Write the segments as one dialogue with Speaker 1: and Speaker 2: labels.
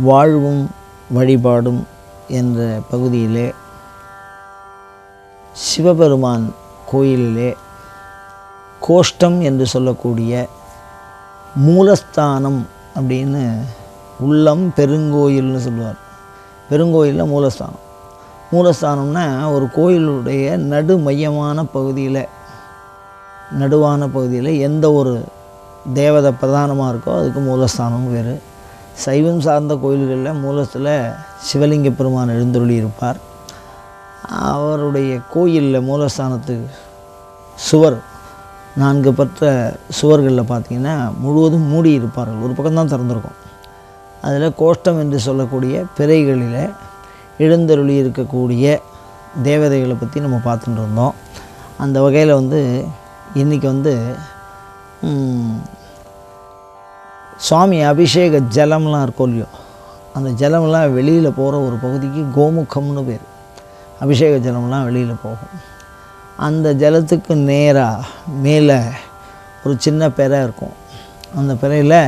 Speaker 1: வாழ்வும் வழிபாடும் என்ற பகுதியிலே சிவபெருமான் கோயிலிலே கோஷ்டம் என்று சொல்லக்கூடிய மூலஸ்தானம் அப்படின்னு உள்ளம் பெருங்கோயில்னு சொல்லுவார். பெருங்கோயிலில் மூலஸ்தானம். மூலஸ்தானம்னா ஒரு கோயிலுடைய நடு மையமான பகுதியில் நடுவான பகுதியில் எந்த ஒரு தேவதை பிரதானமாக இருக்கோ அதுக்கு மூலஸ்தானம் வேறு சைவம் சார்ந்த கோயில்களில் மூலத்தில் சிவலிங்க பெருமான் எழுந்தருளி இருப்பார் அவருடைய கோயிலில் மூலஸ்தானத்து சுவர் நான்கு பற்ற சுவர்களில் பார்த்தீங்கன்னா முழுவதும் மூடி இருப்பார்கள் ஒரு பக்கம் தான் திறந்திருக்கும். அதில் கோஷ்டம் என்று சொல்லக்கூடிய பிறைகளில் எழுந்தருளி இருக்கக்கூடிய தேவதைகளை பற்றி நம்ம பார்த்துட்டு இருந்தோம். அந்த வகையில் வந்து இன்றைக்கி வந்து சுவாமி அபிஷேக ஜலம்லாம் இருக்கும் இல்லையோ? அந்த ஜலம்லாம் வெளியில் போகிற ஒரு பகுதிக்கு கோமுகம்னு பேர். அபிஷேக ஜலம்லாம் வெளியில் போகும். அந்த ஜலத்துக்கு நேராக மேலே ஒரு சின்ன பெறை இருக்கும். அந்த பெறையில்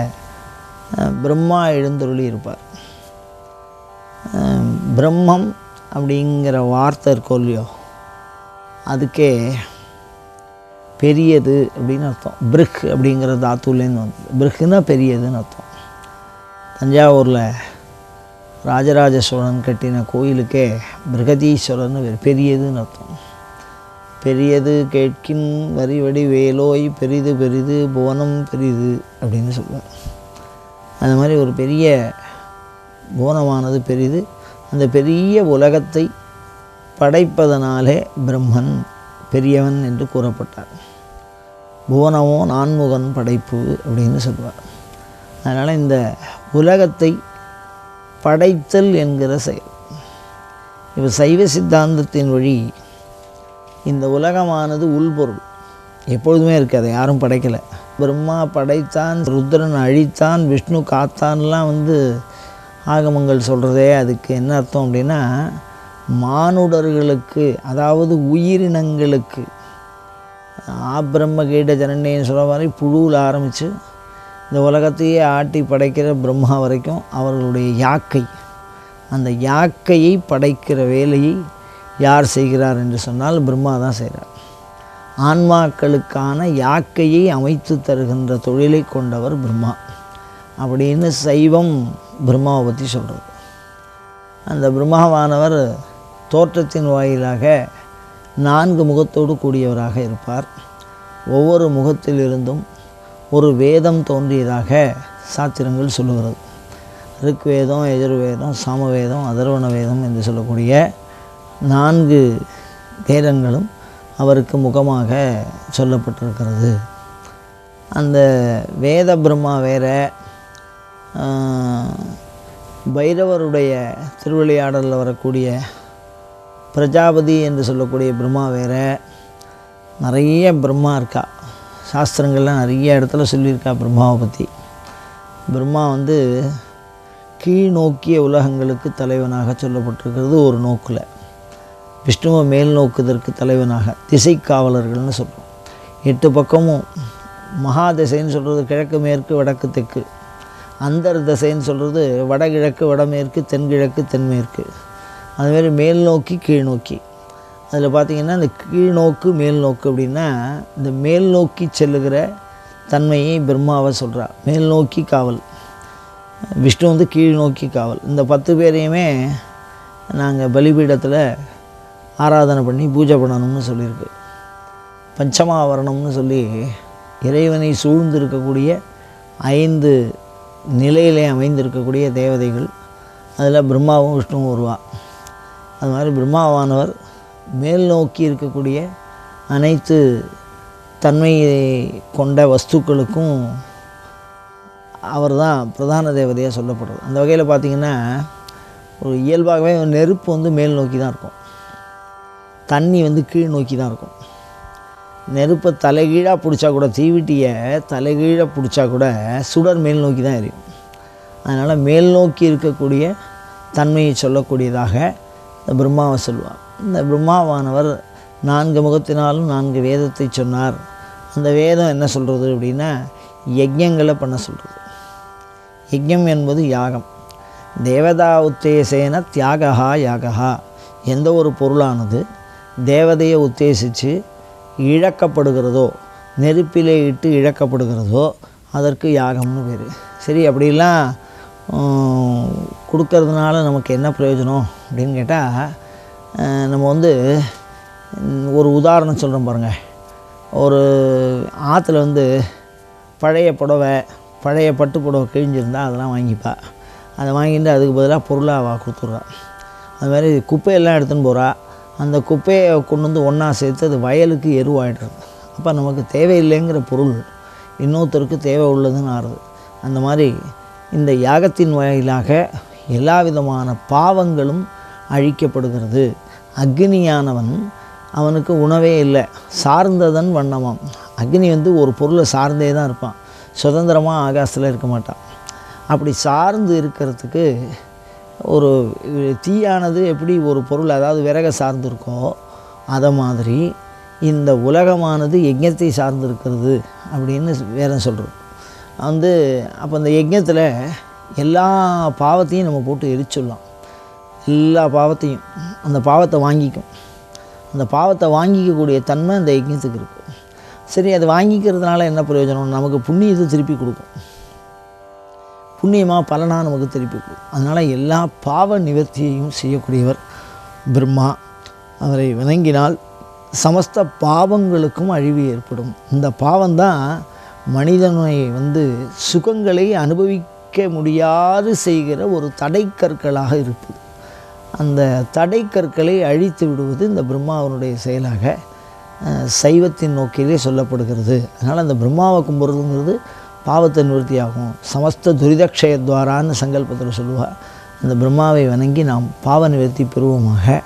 Speaker 1: பிரம்மா எழுந்தருளி இருப்பார். பிரம்மம் அப்படிங்கிற வார்த்தை இருக்கோ இல்லையோ? அதுக்கே பெரியது அப்படின்னு அர்த்தம். பிரிக் அப்படிங்கிற தாத்துலேருந்து வந்து பிரிக்குன்னா பெரியதுன்னு அர்த்தம். தஞ்சாவூரில் ராஜராஜ சோழன் கட்டின கோயிலுக்கே பிரகதீஸ்வரன் பெரியதுன்னு அர்த்தம். பெரியது கேட்கின் வரி வடி வேலோய் பெரிது பெரிது புவனம் பெரிது அப்படின்னு சொல்லுவார் அது மாதிரி ஒரு பெரிய புவனமானது பெரிது. அந்த பெரிய உலகத்தை படைப்பதனாலே பிரம்மன் பெரியவன் என்று கூறப்பட்டார். புவனமோ நான்முகன் படைப்பு அப்படின்னு சொல்லுவார். அதனால் இந்த உலகத்தை படைத்தல் என்கிற செயல். இப்போ சைவ சித்தாந்தத்தின் வழி இந்த உலகமானது உள்பொருள். எப்பொழுதுமே இருக்குது அதை யாரும் படைக்கலை. பிரம்மா படைத்தான் ருத்ரன் அழித்தான் விஷ்ணு காத்தான்லாம் வந்து ஆகமங்கள் சொல்கிறதே அதுக்கு என்ன அர்த்தம் அப்படின்னா மானுடர்களுக்கு அதாவது உயிரினங்களுக்கு. ஆபிரம்ம கீட ஜனனேன்னு சொல்கிற மாதிரி புழுவில் ஆரம்பித்து இந்த உலகத்தையே ஆட்டி படைக்கிற பிரம்மா வரைக்கும் அவர்களுடைய யாக்கை. அந்த யாக்கையை படைக்கிற வேலையை யார் செய்கிறார் என்று சொன்னால் பிரம்மா தான் செய்கிறார். ஆன்மாக்களுக்கான யாக்கையை அமைத்து தருகின்ற தொழிலை கொண்டவர் பிரம்மா. அப்படின்னு சைவம் பிரம்மாவை பற்றி சொல்கிறது அந்த பிரம்மாவானவர் தோற்றத்தின் வாயிலாக நான்கு முகத்தோடு கூடியவராக இருப்பார். ஒவ்வொரு முகத்திலிருந்தும் ஒரு வேதம் தோன்றியதாக சாத்திரங்கள் சொல்லுகிறது. ரிக்வேதம் எஜுர்வேதம் சாமவேதம் அதர்வண வேதம் என்று சொல்லக்கூடிய நான்கு வேதங்களும் அவருக்கு முகமாக சொல்லப்பட்டிருக்கிறது. அந்த வேத பிரம்மா வேற பைரவருடைய திருவிளையாடலில் வரக்கூடிய பிரஜாபதி என்று சொல்லக்கூடிய பிரம்மா வேறு. நிறைய பிரம்மா இருக்கா. சாஸ்திரங்கள்லாம் நிறைய இடத்துல சொல்லியிருக்கா பிரம்மாவை பற்றி பிரம்மா வந்து கீழ் நோக்கிய உலகங்களுக்கு தலைவனாக சொல்லப்பட்டிருக்கிறது ஒரு நோக்கில். விஷ்ணுவை மேல் நோக்குதற்கு தலைவனாக திசை காவலர்கள்னு சொல்கிறோம் எட்டு பக்கமும் மகா திசைன்னு சொல்கிறது கிழக்கு மேற்கு வடக்கு தெற்கு. அந்தர் திசைன்னு சொல்கிறது வடகிழக்கு வடமேற்கு தென்கிழக்கு தென்மேற்கு. அதுமாரி மேல் நோக்கி கீழ் நோக்கி. அதில் பார்த்திங்கன்னா இந்த கீழ் நோக்கு மேல் நோக்கு அப்படின்னா இந்த மேல் நோக்கி செல்லுகிற தன்மையை பிரம்மாவை சொல்கிறா மேல் நோக்கி காவல். விஷ்ணு வந்து கீழ் நோக்கி காவல். இந்த பத்து பேரையுமே நாங்கள் பலிபீடத்தில் ஆராதனை பண்ணி பூஜை பண்ணணும்னு சொல்லியிருக்கு. பஞ்சமாவரணம்னு சொல்லி இறைவனை சூழ்ந்து இருக்கக்கூடிய ஐந்து நிலையிலே அமைந்திருக்கக்கூடிய தேவதைகள். அதில் பிரம்மாவும் விஷ்ணுவும் வருவா அது மாதிரி பிரம்மாவானவர் மேல் நோக்கி இருக்கக்கூடிய அனைத்து தன்மையை கொண்ட வஸ்துக்களுக்கும் அவர் தான் பிரதான தேவதையாக சொல்லப்படுறது. அந்த வகையில் பார்த்திங்கன்னா ஒரு இயல்பாகவே நெருப்பு வந்து மேல் நோக்கி தான் இருக்கும். தண்ணி வந்து கீழ் நோக்கி தான் இருக்கும். நெருப்பை தலைகீழாக பிடிச்சா கூட தீவிட்டியை தலைகீழாக பிடிச்சா கூட சுடர் மேல் நோக்கி தான் எரியும். அதனால் மேல் நோக்கி இருக்கக்கூடிய தன்மையை சொல்லக்கூடியதாக இந்த பிரம்மாவை சொல்லுவார் இந்த பிரம்மாவானவர் நான்கு முகத்தினாலும் நான்கு வேதத்தை சொன்னார். அந்த வேதம் என்ன சொல்கிறது அப்படின்னா யஜ்யங்களை பண்ண சொல்கிறது யஜ்யம் என்பது யாகம். தேவதா உத்தேசேன தியாகா யாகா எந்த ஒரு பொருளானது தேவதையை உத்தேசித்து இழக்கப்படுகிறதோ நெருப்பிலே இட்டு இழக்கப்படுகிறதோ அதற்கு யாகம்னு பேர். சரி அப்படிலாம் கொடுக்கறதுனால நமக்கு என்ன பிரயோஜனம் அப்படின்னு கேட்டால் நம்ம வந்து ஒரு உதாரணம் சொல்கிறோம் பாருங்கள் ஒரு ஆற்றுல வந்து பழைய புடவை பழைய பட்டு புடவை கிழிஞ்சிருந்தால் அதெல்லாம் வாங்கிப்பா. அதை வாங்கிட்டு அதுக்கு பதிலாக பொருளாக வா கொடுத்துட்றா. அது மாதிரி குப்பையெல்லாம் எடுத்துன்னு போகிறா அந்த குப்பையை கொண்டு வந்து ஒன்றா சேர்த்து அது வயலுக்கு எருவாயிடுறது. அப்போ நமக்கு தேவையில்லைங்கிற பொருள் இன்னொருத்தருக்கு தேவை உள்ளதுன்னு ஆறுது. அந்த மாதிரி இந்த யாகத்தின் வாயிலாக எல்லா விதமான பாவங்களும் அழிக்கப்படுகிறது. அக்னியானவன் அவனுக்கு உணவே இல்லை. சார்ந்ததன் வண்ணமாம். அக்னி வந்து ஒரு பொருளை சார்ந்தே தான் இருப்பான். சுதந்திரமாக ஆகாசத்தில் இருக்க மாட்டான். அப்படி சார்ந்து இருக்கிறதுக்கு ஒரு தீயானது எப்படி ஒரு பொருள் அதாவது விறகை சார்ந்திருக்கோ அதை மாதிரி இந்த உலகமானது யஜ்ஞத்தை சார்ந்து இருக்கிறது அப்படின்னு வேற சொல்கிறோம் வந்து அப்போ அந்த யஜ்ஞத்தில் எல்லா பாவத்தையும் நம்ம போட்டு எரிச்சிடலாம். எல்லா பாவத்தையும். அந்த பாவத்தை வாங்கிக்கும். அந்த பாவத்தை வாங்கிக்கக்கூடிய தன்மை அந்த யஜ்ஞத்துக்கு இருக்குது சரி அது வாங்கிக்கிறதுனால என்ன பிரயோஜனம்? நமக்கு புண்ணியத்தை திருப்பி கொடுக்கும். புண்ணியமாக பலனாக நமக்கு திருப்பி கொடுக்கும். அதனால் எல்லா பாவ நிவர்த்தியையும் செய்யக்கூடியவர் பிரம்மா. அவரை வணங்கினால் சமஸ்த பாவங்களுக்கும் அழிவு ஏற்படும். இந்த பாவம்தான் மனிதனை வந்து சுகங்களை அனுபவி அனுபவிக்க முடியாது செய்கிற ஒரு தடைக்கற்களாக இருப்பது அந்த தடைக்கற்களை அழித்து விடுவது இந்த பிரம்மாவனுடைய செயலாக சைவத்தின் நோக்கிலே சொல்லப்படுகிறது. அதனால் அந்த பிரம்மாவை கும்பிட்றதுங்கிறது பாவத்தை நிவர்த்தியாகும். சமஸ்த துரிதக்ஷயத்வாரான்னு சங்கல்பத்தில் சொல்லுவாள் அந்த பிரம்மாவை வணங்கி நாம் பாவ நிவர்த்தி பெறுவோமாக.